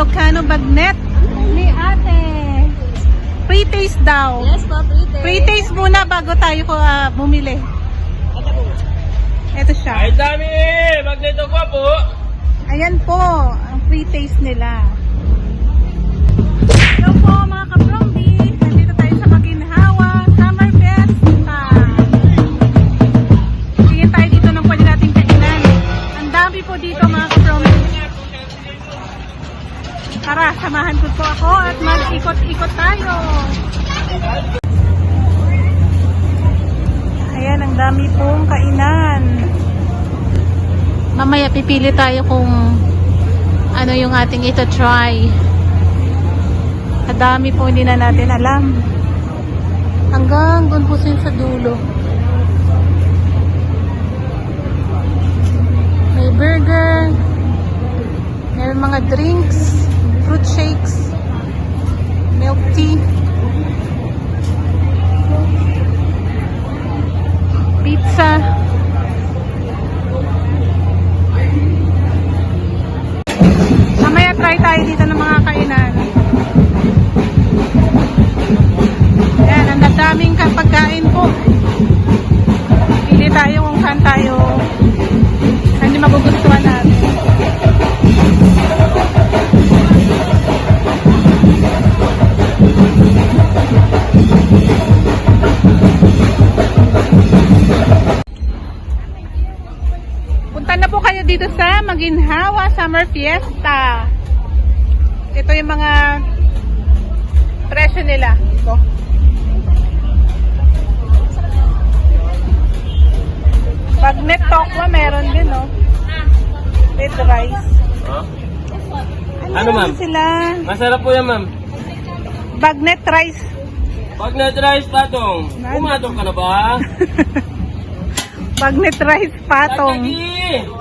Ilocano Bagnet ni ate. Free taste daw. Yes po, free taste. Free taste muna bago tayo ko ah, bumili. Ito siya. Ay dami eh! Magneto ko po! Ayan po, ang free taste nila. Hello po mga kaprombi. Nandito tayo sa Maginhawa Summer Fiesta. Tingin tayo dito ng pwede nating kainan. Ang dami po dito Tara, samahan ko po ako at mag-ikot-ikot tayo. Ayan, ang dami pong kainan. Mamaya pipili tayo kung ano yung ating ito try. Kadami po hindi na natin alam. Hanggang doon po siya sa dulo. May burger. May mga drinks. Try tayo dito ng mga kainan. Yan, ang daming ka- pagkain po. Pili tayo kung saan tayo saan yung magugustuhan natin. Punta na po kayo dito sa Maginhawa Summer Fiesta. Ito yung mga presyo nila. Ito. Pag net tokwa, meron din, no? With rice. Huh? Ano, Ano, ma'am? sila? Masarap po yan ma'am. Bagnet rice. Pag na-rice patong, pumatong ka na ba? Bagnet rice patong. Tatagi!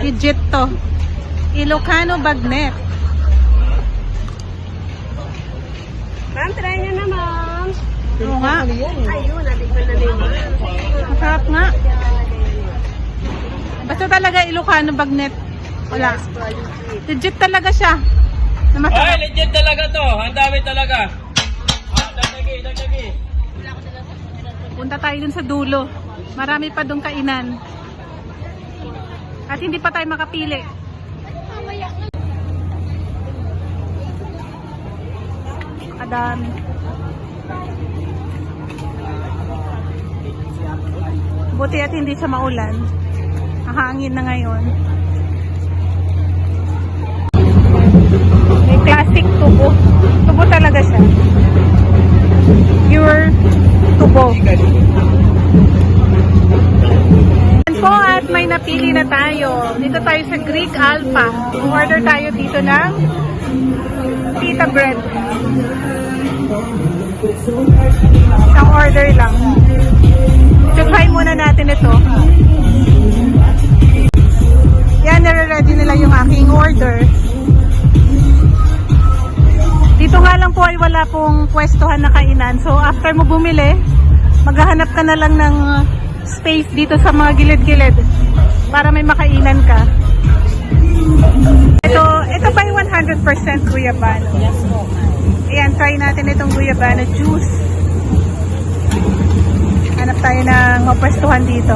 Legit to. Ilocano bagnet. Ma'am, try nyo na, ma'am. Oo nga. Ayun, natikman na din. Masarap nga. Basta talaga Ilocano bagnet. Wala. Legit talaga siya. Ay, legit talaga to. Ang dami talaga. Ah, tatagi, tatagi. Punta tayo dun sa dulo. Marami pa dong kainan. At hindi pa tayo makapili. Kadami. Buti at hindi siya maulan. Nakahangin na ngayon. May classic tubo. Tubo talaga siya. Pure tubo. Yan po at may napili na tayo. Dito tayo sa Greek Alpha. Order tayo dito ng pita bread. Isang order lang. I-try muna natin ito. Yan, nare-ready nila yung aking order. Dito nga lang po ay wala pong pwestuhan na kainan. So after mo bumili, maghahanap ka na lang ng space dito sa mga gilid-gilid para may makainan ka. Ito, ito ba yung 100% guyabano? Yes po, Ayan, try natin itong guyabano juice. Hanap tayo ng mapwestuhan dito.